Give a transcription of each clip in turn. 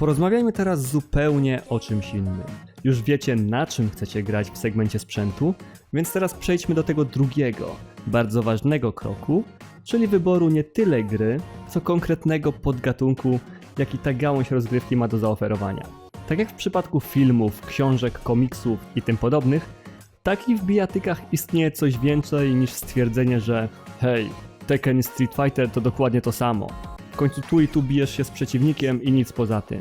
Porozmawiajmy teraz zupełnie o czymś innym. Już wiecie, na czym chcecie grać w segmencie sprzętu, więc teraz przejdźmy do tego drugiego, bardzo ważnego kroku, czyli wyboru nie tyle gry, co konkretnego podgatunku, jaki ta gałąź rozgrywki ma do zaoferowania. Tak jak w przypadku filmów, książek, komiksów i tym podobnych, tak i w bijatykach istnieje coś więcej niż stwierdzenie, że hej, Tekken i Street Fighter to dokładnie to samo. W końcu tu i tu bijesz się z przeciwnikiem i nic poza tym.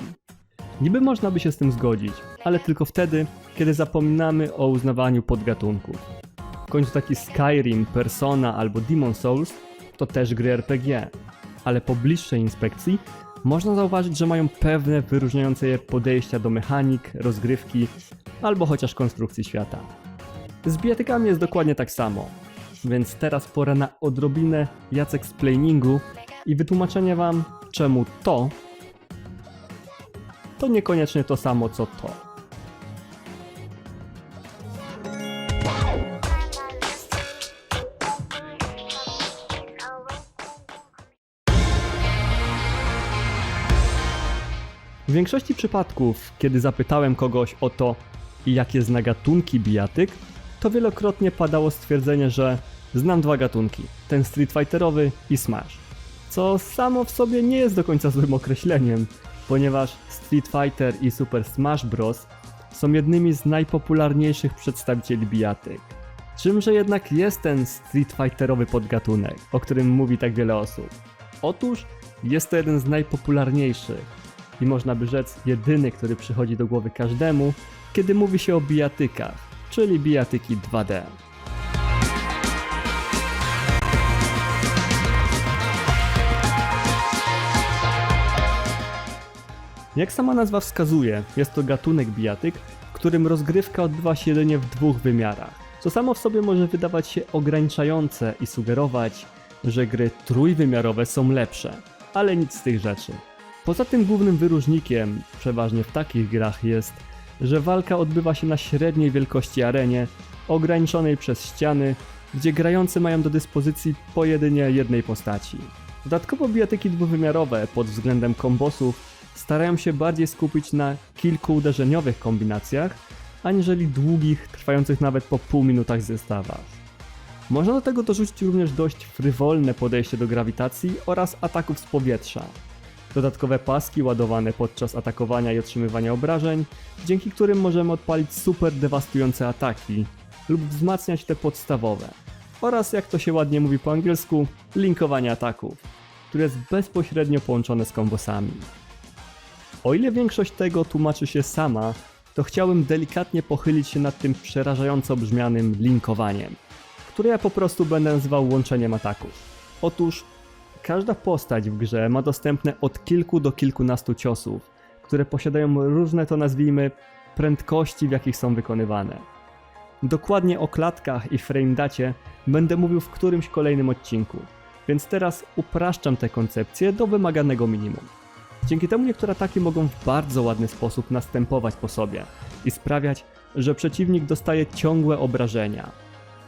Niby można by się z tym zgodzić, ale tylko wtedy, kiedy zapominamy o uznawaniu podgatunków. W końcu taki Skyrim, Persona albo Demon Souls to też gry RPG, ale po bliższej inspekcji można zauważyć, że mają pewne wyróżniające je podejścia do mechanik, rozgrywki albo chociaż konstrukcji świata. Z bijatykami jest dokładnie tak samo, więc teraz pora na odrobinę Jacek explainingu i wytłumaczenie wam, czemu to to niekoniecznie to samo co to. W większości przypadków, kiedy zapytałem kogoś o to, jakie zna gatunki bijatyk, to wielokrotnie padało stwierdzenie, że znam dwa gatunki, ten Street Fighterowy i Smash. Co samo w sobie nie jest do końca złym określeniem, ponieważ Street Fighter i Super Smash Bros. są jednymi z najpopularniejszych przedstawicieli bijatyk. Czymże jednak jest ten Street Fighterowy podgatunek, o którym mówi tak wiele osób? Otóż jest to jeden z najpopularniejszych i można by rzec jedyny, który przychodzi do głowy każdemu, kiedy mówi się o bijatykach, czyli bijatyki 2D. Jak sama nazwa wskazuje, jest to gatunek bijatyk, w którym rozgrywka odbywa się jedynie w dwóch wymiarach, co samo w sobie może wydawać się ograniczające i sugerować, że gry trójwymiarowe są lepsze, ale nic z tych rzeczy. Poza tym głównym wyróżnikiem, przeważnie w takich grach jest, że walka odbywa się na średniej wielkości arenie, ograniczonej przez ściany, gdzie grający mają do dyspozycji po jedynie jednej postaci. Dodatkowo bijatyki dwuwymiarowe pod względem kombosów starają się bardziej skupić na kilku uderzeniowych kombinacjach, aniżeli długich, trwających nawet po pół minutach zestawach. Można do tego dorzucić również dość frywolne podejście do grawitacji oraz ataków z powietrza. Dodatkowe paski ładowane podczas atakowania i otrzymywania obrażeń, dzięki którym możemy odpalić super dewastujące ataki lub wzmacniać te podstawowe. Oraz jak to się ładnie mówi po angielsku, linkowanie ataków, które jest bezpośrednio połączone z kombosami. O ile większość tego tłumaczy się sama, to chciałbym delikatnie pochylić się nad tym przerażająco brzmianym linkowaniem, które ja po prostu będę nazywał łączeniem ataków. Otóż każda postać w grze ma dostępne od kilku do kilkunastu ciosów, które posiadają różne to nazwijmy prędkości, w jakich są wykonywane. Dokładnie o klatkach i frame dacie będę mówił w którymś kolejnym odcinku, więc teraz upraszczam tę koncepcję do wymaganego minimum. Dzięki temu niektóre ataki mogą w bardzo ładny sposób następować po sobie i sprawiać, że przeciwnik dostaje ciągłe obrażenia.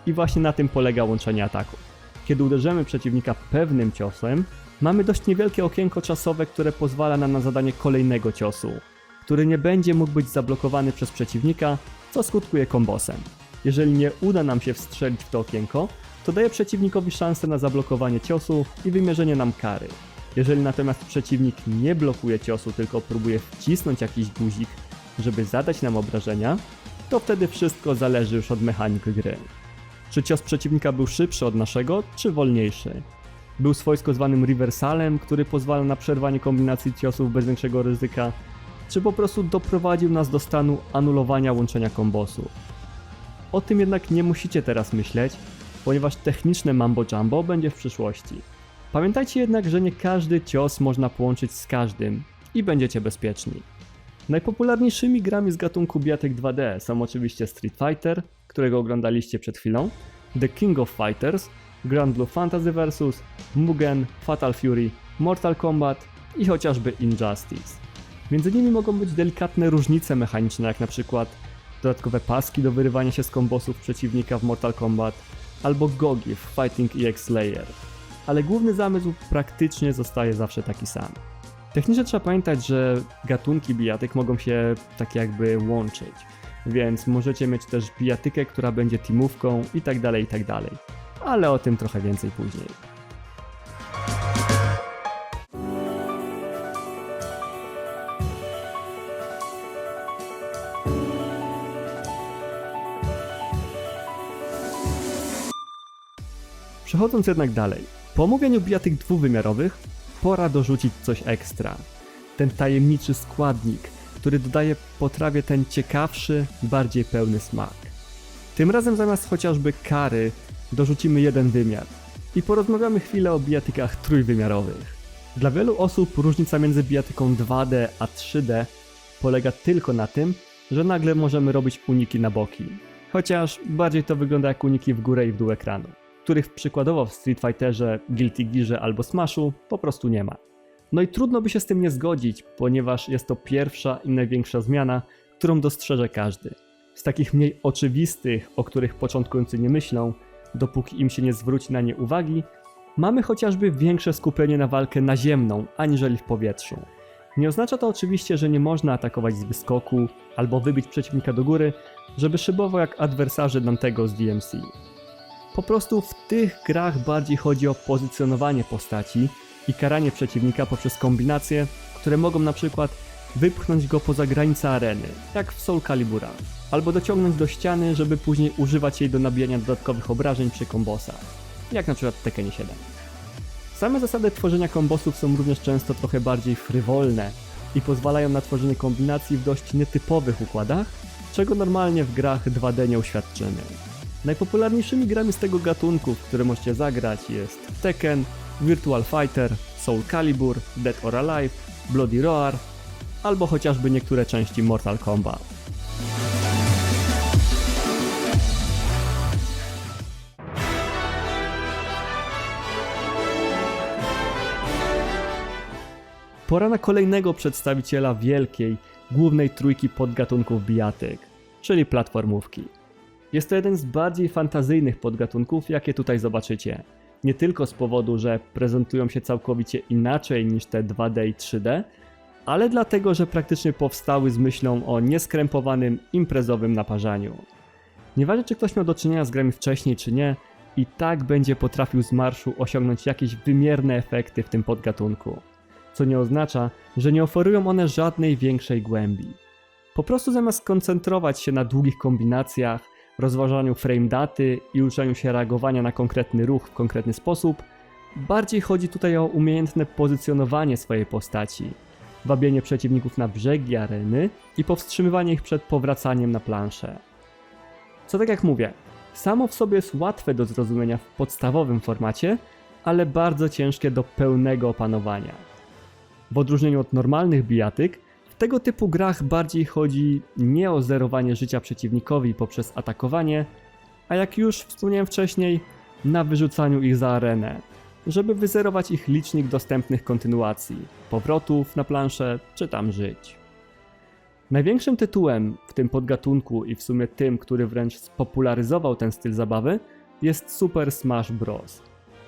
I właśnie na tym polega łączenie ataków. Kiedy uderzymy przeciwnika pewnym ciosem, mamy dość niewielkie okienko czasowe, które pozwala nam na zadanie kolejnego ciosu, który nie będzie mógł być zablokowany przez przeciwnika, co skutkuje kombosem. Jeżeli nie uda nam się wstrzelić w to okienko, to daje przeciwnikowi szansę na zablokowanie ciosu i wymierzenie nam kary. Jeżeli natomiast przeciwnik nie blokuje ciosu, tylko próbuje wcisnąć jakiś guzik, żeby zadać nam obrażenia, to wtedy wszystko zależy już od mechanik gry. Czy cios przeciwnika był szybszy od naszego, czy wolniejszy? Był swojsko zwanym rewersalem, który pozwala na przerwanie kombinacji ciosów bez większego ryzyka, czy po prostu doprowadził nas do stanu anulowania łączenia kombosów? O tym jednak nie musicie teraz myśleć, ponieważ techniczne mambo jumbo będzie w przyszłości. Pamiętajcie jednak, że nie każdy cios można połączyć z każdym i będziecie bezpieczni. Najpopularniejszymi grami z gatunku bijatyk 2D są oczywiście Street Fighter, którego oglądaliście przed chwilą, The King of Fighters, Grand Blue Fantasy vs, Mugen, Fatal Fury, Mortal Kombat i chociażby Injustice. Między nimi mogą być delikatne różnice mechaniczne, jak na przykład dodatkowe paski do wyrywania się z kombosów przeciwnika w Mortal Kombat, albo gogi w Fighting EX Slayer. Ale główny zamysł praktycznie zostaje zawsze taki sam. Technicznie trzeba pamiętać, że gatunki bijatyk mogą się tak jakby łączyć, więc możecie mieć też bijatykę, która będzie teamówką i tak dalej, i tak. Ale o tym trochę więcej później. Przechodząc jednak dalej, po omówieniu bijatyk dwuwymiarowych, pora dorzucić coś ekstra. Ten tajemniczy składnik, który dodaje potrawie ten ciekawszy, bardziej pełny smak. Tym razem zamiast chociażby kary dorzucimy jeden wymiar i porozmawiamy chwilę o bijatykach trójwymiarowych. Dla wielu osób różnica między bijatyką 2D a 3D polega tylko na tym, że nagle możemy robić uniki na boki. Chociaż bardziej to wygląda jak uniki w górę i w dół ekranu których przykładowo w Street Fighterze, Guilty Gearze albo Smashu po prostu nie ma. No i trudno by się z tym nie zgodzić, ponieważ jest to pierwsza i największa zmiana, którą dostrzeże każdy. Z takich mniej oczywistych, o których początkujący nie myślą, dopóki im się nie zwróci na nie uwagi, mamy chociażby większe skupienie na walkę naziemną, aniżeli w powietrzu. Nie oznacza to oczywiście, że nie można atakować z wyskoku albo wybić przeciwnika do góry, żeby szybowo jak adwersarze Dantego z DMC. Po prostu w tych grach bardziej chodzi o pozycjonowanie postaci i karanie przeciwnika poprzez kombinacje, które mogą na przykład wypchnąć go poza granice areny, jak w Soul Calibura, albo dociągnąć do ściany, żeby później używać jej do nabijania dodatkowych obrażeń przy kombosach, jak na przykład w Tekkenie 7. Same zasady tworzenia kombosów są również często trochę bardziej frywolne i pozwalają na tworzenie kombinacji w dość nietypowych układach, czego normalnie w grach 2D nie uświadczymy. Najpopularniejszymi grami z tego gatunku, w które możecie zagrać jest Tekken, Virtual Fighter, Soul Calibur, Dead or Alive, Bloody Roar albo chociażby niektóre części Mortal Kombat. Pora na kolejnego przedstawiciela wielkiej, głównej trójki podgatunków bijatyk, czyli platformówki. Jest to jeden z bardziej fantazyjnych podgatunków, jakie tutaj zobaczycie. Nie tylko z powodu, że prezentują się całkowicie inaczej niż te 2D i 3D, ale dlatego, że praktycznie powstały z myślą o nieskrępowanym, imprezowym naparzaniu. Nieważne czy ktoś miał do czynienia z grami wcześniej czy nie, i tak będzie potrafił z marszu osiągnąć jakieś wymierne efekty w tym podgatunku. Co nie oznacza, że nie oferują one żadnej większej głębi. Po prostu zamiast skoncentrować się na długich kombinacjach, rozważaniu frame daty i uczeniu się reagowania na konkretny ruch w konkretny sposób, bardziej chodzi tutaj o umiejętne pozycjonowanie swojej postaci, wabienie przeciwników na brzegi areny i powstrzymywanie ich przed powracaniem na planszę. Co tak jak mówię, samo w sobie jest łatwe do zrozumienia w podstawowym formacie, ale bardzo ciężkie do pełnego opanowania. W odróżnieniu od normalnych bijatyk, tego typu grach bardziej chodzi nie o zerowanie życia przeciwnikowi poprzez atakowanie, a jak już wspomniałem wcześniej, na wyrzucaniu ich za arenę, żeby wyzerować ich licznik dostępnych kontynuacji, powrotów na planszę czy tam żyć. Największym tytułem w tym podgatunku i w sumie tym, który wręcz spopularyzował ten styl zabawy, jest Super Smash Bros.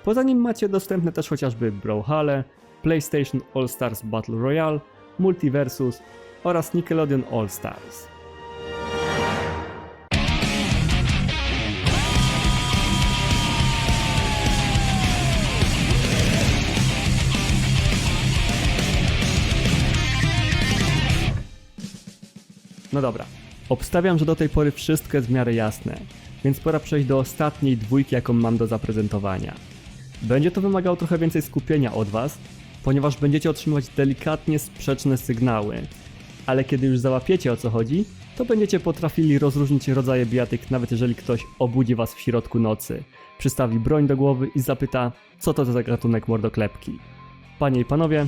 Poza nim macie dostępne też chociażby Brawlhalla, PlayStation All Stars Battle Royale Multiversus oraz Nickelodeon All Stars. No dobra, obstawiam, że do tej pory wszystko jest w miarę jasne, więc pora przejść do ostatniej dwójki, jaką mam do zaprezentowania. Będzie to wymagało trochę więcej skupienia od Was, ponieważ będziecie otrzymywać delikatnie sprzeczne sygnały. Ale kiedy już załapiecie o co chodzi, to będziecie potrafili rozróżnić rodzaje bijatyk, nawet jeżeli ktoś obudzi was w środku nocy, przystawi broń do głowy i zapyta, co to za gatunek mordoklepki. Panie i panowie,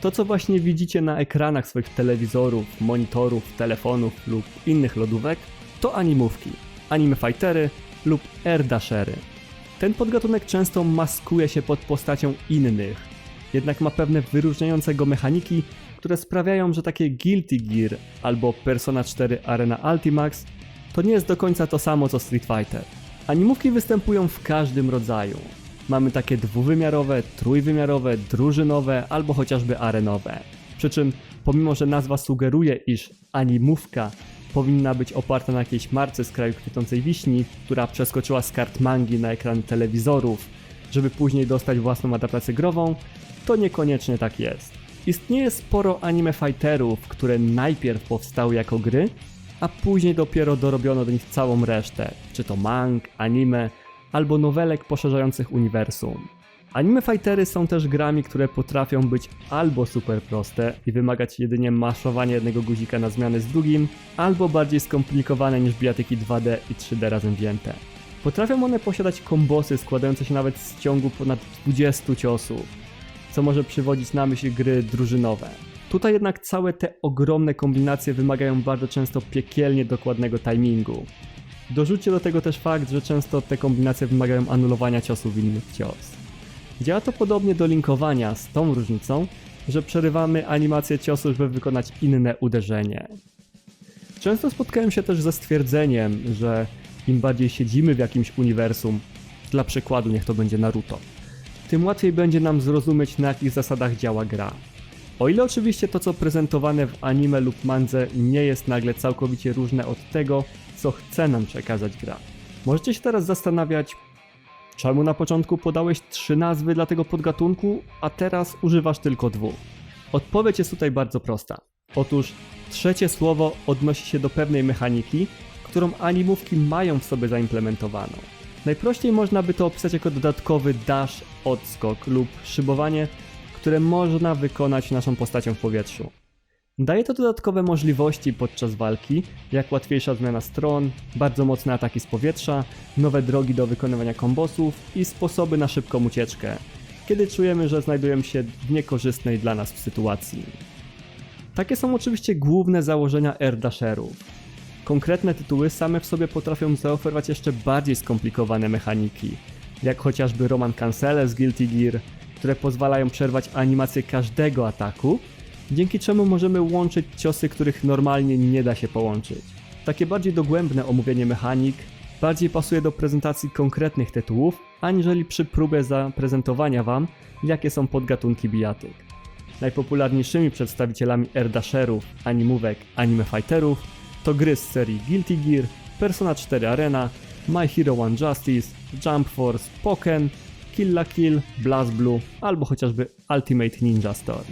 to co właśnie widzicie na ekranach swoich telewizorów, monitorów, telefonów lub innych lodówek, to animówki, anime fightery lub air dashery. Ten podgatunek często maskuje się pod postacią innych, jednak ma pewne wyróżniające go mechaniki, które sprawiają, że takie Guilty Gear albo Persona 4 Arena Ultimax to nie jest do końca to samo co Street Fighter. Animówki występują w każdym rodzaju. Mamy takie dwuwymiarowe, trójwymiarowe, drużynowe albo chociażby arenowe. Przy czym, pomimo że nazwa sugeruje, iż animówka powinna być oparta na jakiejś marce z kraju kwitnącej wiśni, która przeskoczyła z kart mangi na ekran telewizorów, żeby później dostać własną adaptację grową, to niekoniecznie tak jest. Istnieje sporo anime fighterów, które najpierw powstały jako gry, a później dopiero dorobiono do nich całą resztę, czy to mang, anime, albo nowelek poszerzających uniwersum. Anime fightery są też grami, które potrafią być albo super proste i wymagać jedynie maszowania jednego guzika na zmianę z drugim, albo bardziej skomplikowane niż bijatyki 2D i 3D razem wzięte. Potrafią one posiadać kombosy składające się nawet z ciągu ponad 20 ciosów, co może przywodzić na myśl gry drużynowe. Tutaj jednak całe te ogromne kombinacje wymagają bardzo często piekielnie dokładnego timingu. Dorzućcie do tego też fakt, że często te kombinacje wymagają anulowania ciosów innych cios. Działa to podobnie do linkowania, z tą różnicą, że przerywamy animację ciosu, żeby wykonać inne uderzenie. Często spotkałem się też ze stwierdzeniem, że im bardziej siedzimy w jakimś uniwersum, dla przykładu niech to będzie Naruto, tym łatwiej będzie nam zrozumieć na jakich zasadach działa gra. O ile oczywiście to co prezentowane w anime lub mandze nie jest nagle całkowicie różne od tego, co chce nam przekazać gra. Możecie się teraz zastanawiać, czemu na początku podałeś trzy nazwy dla tego podgatunku, a teraz używasz tylko dwóch. Odpowiedź jest tutaj bardzo prosta. Otóż trzecie słowo odnosi się do pewnej mechaniki, którą animówki mają w sobie zaimplementowaną. Najprościej można by to opisać jako dodatkowy dash, odskok lub szybowanie, które można wykonać naszą postacią w powietrzu. Daje to dodatkowe możliwości podczas walki, jak łatwiejsza zmiana stron, bardzo mocne ataki z powietrza, nowe drogi do wykonywania kombosów i sposoby na szybką ucieczkę, kiedy czujemy, że znajdujemy się w niekorzystnej dla nas sytuacji. Takie są oczywiście główne założenia Air-Dasherów. Konkretne tytuły same w sobie potrafią zaoferować jeszcze bardziej skomplikowane mechaniki, jak chociażby Roman Cancele z Guilty Gear, które pozwalają przerwać animację każdego ataku, dzięki czemu możemy łączyć ciosy, których normalnie nie da się połączyć. Takie bardziej dogłębne omówienie mechanik bardziej pasuje do prezentacji konkretnych tytułów, aniżeli przy próbie zaprezentowania Wam, jakie są podgatunki bijatyk. Najpopularniejszymi przedstawicielami Erdasherów, animówek, anime fighterów to gry z serii Guilty Gear, Persona 4 Arena, My Hero One Justice, Jump Force, Pokken, Kill la Kill, BlazBlue albo chociażby Ultimate Ninja Storm.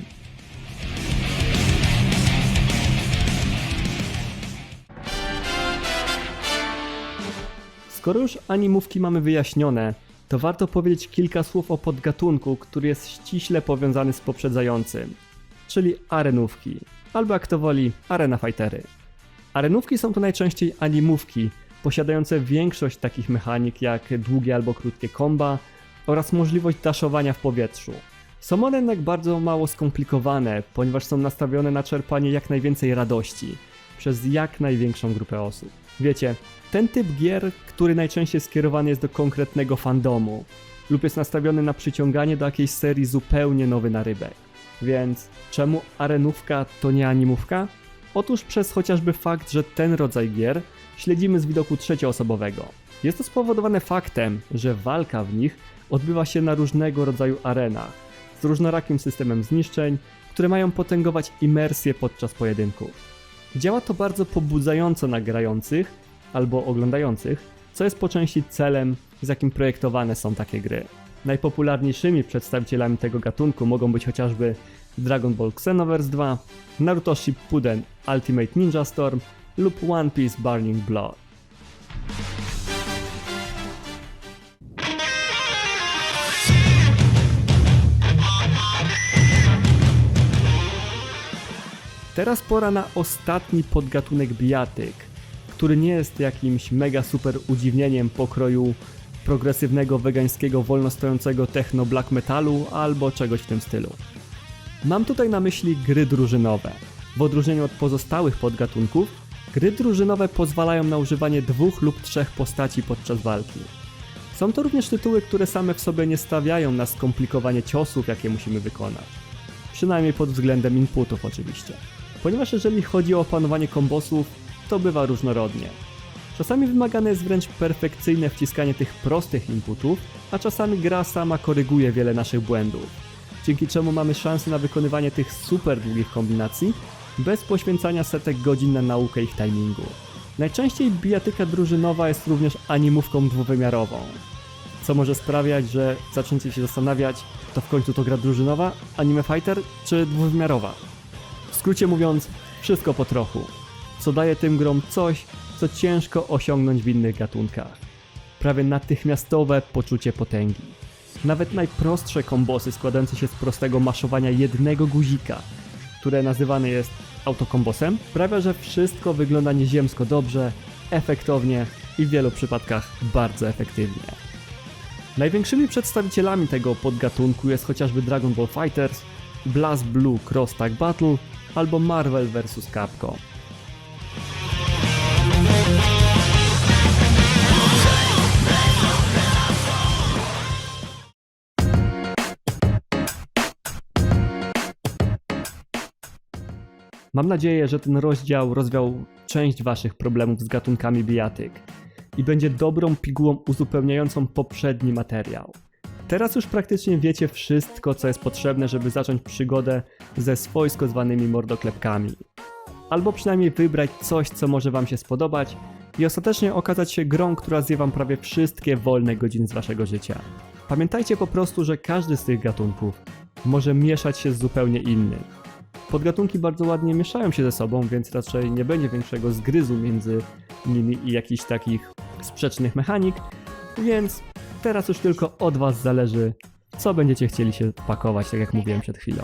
Skoro już animówki mamy wyjaśnione, to warto powiedzieć kilka słów o podgatunku, który jest ściśle powiązany z poprzedzającym, czyli arenówki, albo jak to woli, arena fightery. Arenówki są to najczęściej animówki, posiadające większość takich mechanik jak długie albo krótkie komba oraz możliwość daszowania w powietrzu. Są one jednak bardzo mało skomplikowane, ponieważ są nastawione na czerpanie jak najwięcej radości przez jak największą grupę osób. Wiecie, ten typ gier, który najczęściej skierowany jest do konkretnego fandomu lub jest nastawiony na przyciąganie do jakiejś serii zupełnie nowy narybek. Więc czemu arenówka to nie animówka? Otóż przez chociażby fakt, że ten rodzaj gier śledzimy z widoku trzecioosobowego. Jest to spowodowane faktem, że walka w nich odbywa się na różnego rodzaju arenach, z różnorakim systemem zniszczeń, które mają potęgować imersję podczas pojedynków. Działa to bardzo pobudzająco na grających albo oglądających, co jest po części celem, z jakim projektowane są takie gry. Najpopularniejszymi przedstawicielami tego gatunku mogą być chociażby Dragon Ball Xenoverse 2, Naruto Shippuden Ultimate Ninja Storm lub One Piece Burning Blood. Teraz pora na ostatni podgatunek bijatyk, który nie jest jakimś mega super udziwnieniem pokroju progresywnego, wegańskiego, wolnostojącego techno black metalu albo czegoś w tym stylu. Mam tutaj na myśli gry drużynowe. W odróżnieniu od pozostałych podgatunków, gry drużynowe pozwalają na używanie dwóch lub trzech postaci podczas walki. Są to również tytuły, które same w sobie nie stawiają na skomplikowanie ciosów, jakie musimy wykonać. Przynajmniej pod względem inputów oczywiście. Ponieważ jeżeli chodzi o opanowanie kombosów, to bywa różnorodnie. Czasami wymagane jest wręcz perfekcyjne wciskanie tych prostych inputów, a czasami gra sama koryguje wiele naszych błędów. Dzięki czemu mamy szansę na wykonywanie tych super długich kombinacji bez poświęcania setek godzin na naukę ich timingu. Najczęściej bijatyka drużynowa jest również animówką dwuwymiarową, co może sprawiać, że zaczniecie się zastanawiać, to w końcu to gra drużynowa, anime fighter czy dwuwymiarowa. W skrócie mówiąc, wszystko po trochu, co daje tym grom coś, co ciężko osiągnąć w innych gatunkach. Prawie natychmiastowe poczucie potęgi. Nawet najprostsze kombosy składające się z prostego maszowania jednego guzika, które nazywane jest autokombosem, sprawia, że wszystko wygląda nieziemsko dobrze, efektownie i w wielu przypadkach bardzo efektywnie. Największymi przedstawicielami tego podgatunku jest chociażby Dragon Ball Fighters, Blast Blue Cross Tag Battle albo Marvel vs. Capcom. Mam nadzieję, że ten rozdział rozwiał część Waszych problemów z gatunkami bijatyk i będzie dobrą pigułą uzupełniającą poprzedni materiał. Teraz już praktycznie wiecie wszystko, co jest potrzebne, żeby zacząć przygodę ze swojsko zwanymi mordoklepkami. Albo przynajmniej wybrać coś, co może Wam się spodobać i ostatecznie okazać się grą, która zje Wam prawie wszystkie wolne godziny z Waszego życia. Pamiętajcie po prostu, że każdy z tych gatunków może mieszać się z zupełnie innym. Podgatunki bardzo ładnie mieszają się ze sobą, więc raczej nie będzie większego zgryzu między nimi i jakichś takich sprzecznych mechanik, więc teraz już tylko od Was zależy, co będziecie chcieli się pakować, tak jak mówiłem przed chwilą.